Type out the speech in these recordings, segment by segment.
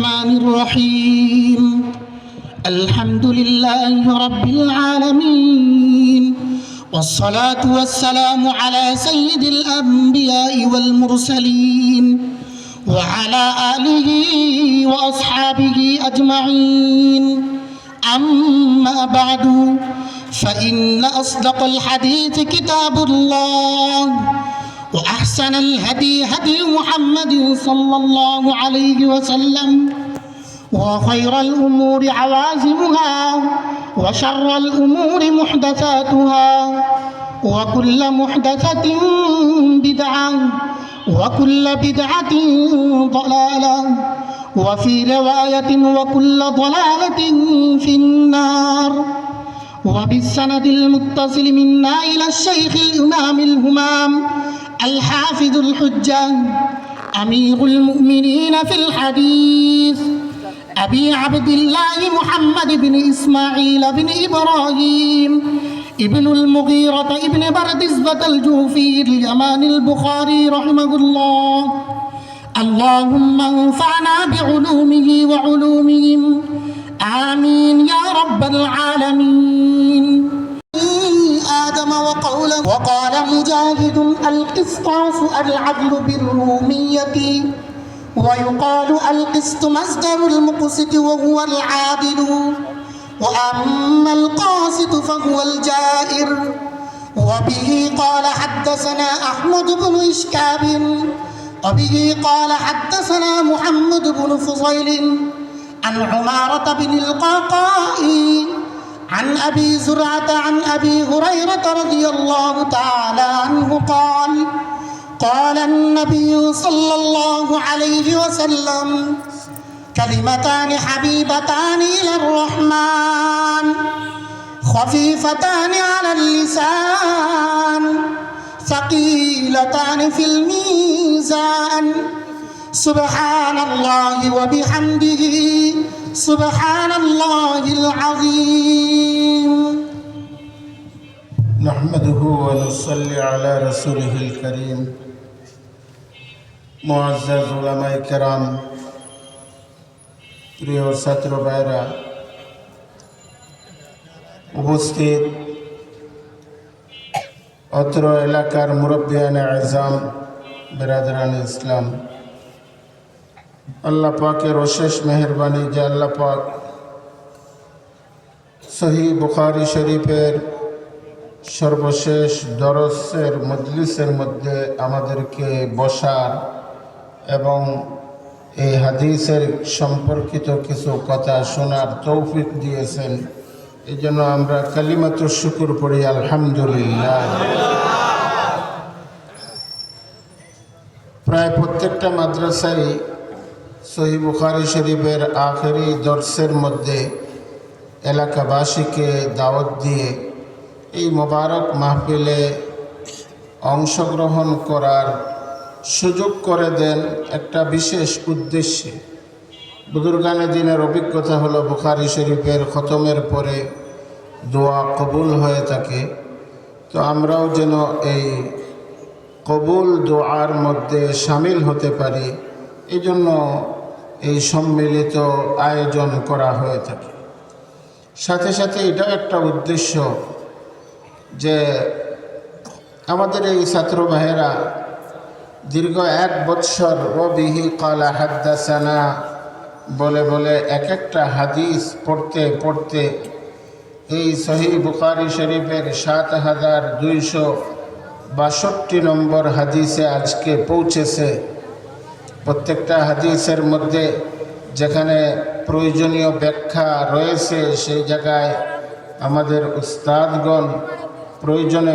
الرحمن الرحيم. الحمد لله رب العالمين. والصلاة والسلام على سيد الأنبياء والمرسلين وعلى آله وأصحابه أجمعين. أما بعد فإن أصدق الحديث كتاب الله. وأحسن الهدي هدي محمد صلى الله عليه وسلم وخير الأمور عوازمها وشر الأمور محدثاتها وكل محدثة بدعة وكل بدعة ضلالة وفي رواية وكل ضلالة في النار. وبالسند المتصل منا إلى الشيخ الإمام الهمام الحافظ الحجة أمير المؤمنين في الحديث أبي عبد الله محمد بن إسماعيل بن إبراهيم ابن المغيرة ابن بردزبة الجوفي اليمان البخاري رحمه الله اللهم انفعنا بعلومه وعلومهم آمين يا رب العالمين القسطاس العدل بالرومية ويقال القسط مصدر المقسط وهو العادل وأما القاسط فهو الجائر. وبه قال حدثنا أحمد بن إشكاب وبه قال حدثنا محمد بن فضيل عن عمارة بن القعقاء عن أبي زرعة عن أبي هريرة رضي الله تعالى عنه قال قال النبي صلى الله عليه وسلم كلمتان حبيبتان إلى الرحمن خفيفتان على اللسان ثقيلتان في الميزان. سبحان الله وبحمده سبحان الله العظيم نحمده ونصلي على رسوله الكريم معزز علماء کرام প্রিয় ছাত্র ভাইরা উপস্থিত অত্র এলাকার মুরব্বিয়ান আজম বেরাদরান ইসলাম আল্লাহ পাকের অশেষ মেহরবানি যে আল্লাহ পাক সহি বুখারি শরীফের সর্বশেষ দরসের, মজলিসের মধ্যে আমাদেরকে বসার এবং এই হাদিসের সম্পর্কিত কিছু কথা শোনার তৌফিক দিয়েছেন। এই জন্য আমরা কালিমাত শুকুর পড়ি, আলহামদুলিল্লাহ। প্রায় প্রত্যেকটা মাদ্রাসায় সহি বুখারি শরীফের আখেরি দর্শের মধ্যে এলাকাবাসীকে দাওয়াত দিয়ে এই মোবারক মাহফিলে অংশগ্রহণ করার সুযোগ করে দেন একটা বিশেষ উদ্দেশ্যে। বুদুরগানে দিনের অভিজ্ঞতা হলো বুখারি শরীফের খতমের পরে দোয়া কবুল হয়ে থাকে। তো আমরাও যেন এই কবুল দোয়ার মধ্যে সামিল হতে পারি। এই জন্য এই সম্মিলিত আয়োজন করা হয়ে থাকে। সাথে সাথে এটাও একটা উদ্দেশ্য যে আমাদের এই ছাত্র ভাইয়েরা দীর্ঘ এক বৎসর রবিহি কালা হাদ্দাসানা বলে বলে এক একটা হাদিস পড়তে পড়তে এই সহি বুখারি শরীফের সাত হাজার দুইশো বাষট্টি নম্বর হাদিসে আজকে পৌঁছেছে। প্রত্যেকটা হাদিসের মধ্যে যেখানে প্রয়োজনীয় ব্যাখ্যা রয়েছে, সেই জায়গায় আমাদের উস্তাদগণ প্রয়োজনে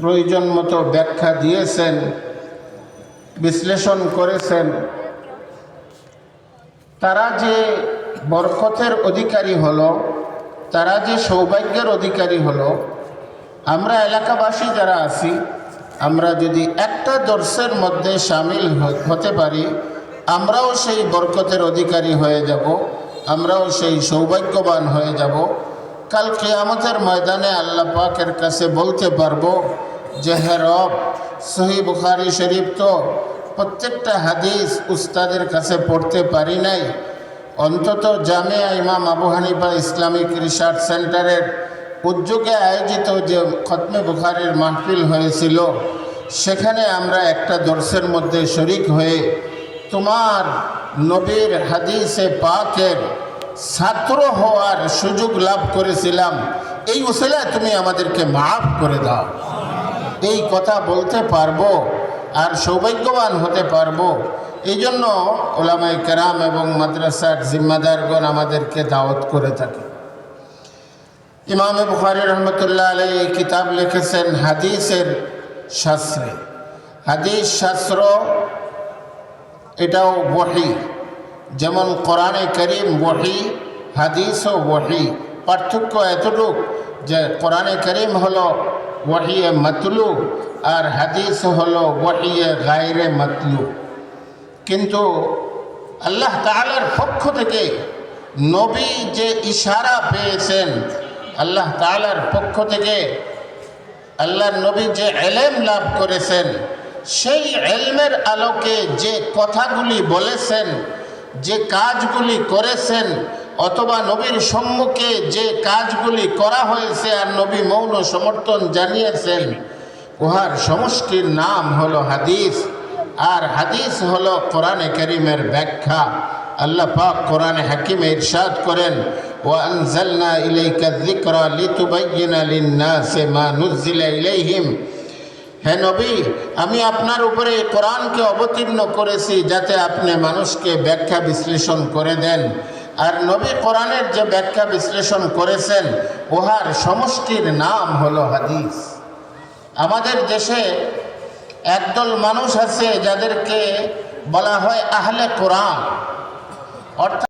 প্রয়োজন মতো ব্যাখ্যা দিয়েছেন, বিশ্লেষণ করেছেন। তারা যে বরকতের অধিকারী হলো, তারা যে সৌভাগ্যের অধিকারী হলো, আমরা এলাকাবাসী যারা আছি আমরা যদি একটা দর্শের মধ্যে সামিল হতে পারি, আমরাও সেই বরকতের অধিকারী হয়ে যাব, আমরাও সেই সৌভাগ্যবান হয়ে যাব। কাল কেয়ামতের ময়দানে আল্লাহ পাকের কাছে বলতে পারব যে, হে রব, সহি বুখারি শরীফ তো প্রত্যেকটা হাদিস উস্তাদের কাছে পড়তে পারি নাই। অন্তত জামিয়া ইমাম আবু হানিফা ইসলামিক রিসার্চ সেন্টারের উদ্যোগে আয়োজিত যে খতমে বুখারের মাহফিল হয়েছিল, সেখানে আমরা একটা দর্শের মধ্যে শরিক হয়ে তোমার নবীর হাদিসে পাকের ছাত্র হওয়ার সুযোগ লাভ করেছিলাম। এই উসিলায় তুমি আমাদেরকে মাফ করে দাও। এই কথা বলতে পারব আর সৌভাগ্যবান হতে পারব। এই জন্য ওলামাই কেরাম এবং মাদ্রাসার জিম্মাদারগণ আমাদেরকে দাওয়াত করে থাকে। ইমাম বুখারি রহমতুল্লাহ আলাই এই কিতাব লিখেছেন হাদিসের শাস্ত্রে। হাদিস শাস্ত্র এটাও বহি যেমন কোরআনে করিম বহি হাদিসও বহি পার্থক্য এতটুক যে কোরআনে করিম হলো ওয়াহিয়ে মতলু আর হাদিস হলো ওয়াহিয়ে গায়রে মতলু কিন্তু আল্লাহ তাআলার পক্ষ থেকে নবী যে ইশারা পেয়েছেন আল্লাহ তাআলার পক্ষ থেকে আল্লাহর নবী যে এলেম লাভ করেছেন, সেই এলমের আলোকে যে কথাগুলি বলেছেন, যে কাজগুলি করেছেন, অথবা নবীর সম্মুখে যে কাজগুলি করা হয়েছে আর নবী মৌন সমর্থন জানিয়েছেন, উহার সমষ্টির নাম হলো হাদিস। আর হাদিস হলো কোরআনে করিমের ব্যাখ্যা। আল্লাহ পাক কোরআনে হাকিমে ইরশাদ করেন وأنزلنا إليك الذكر لتبين للناس ما نزل إليهم হে নবী আমি আপনার উপরে এই কোরআনকে অবতীর্ণ করেছি যাতে আপনি মানুষকে ব্যাখ্যা বিশ্লেষণ করে দেন আর নবী কোরআনের যে ব্যাখ্যা বিশ্লেষণ করেছেন উহার সমষ্টির নাম হলো হাদিস আমাদের দেশে একদল মানুষ আছে যাদেরকে বলা হয় আহলে কোরআন অর্থাৎ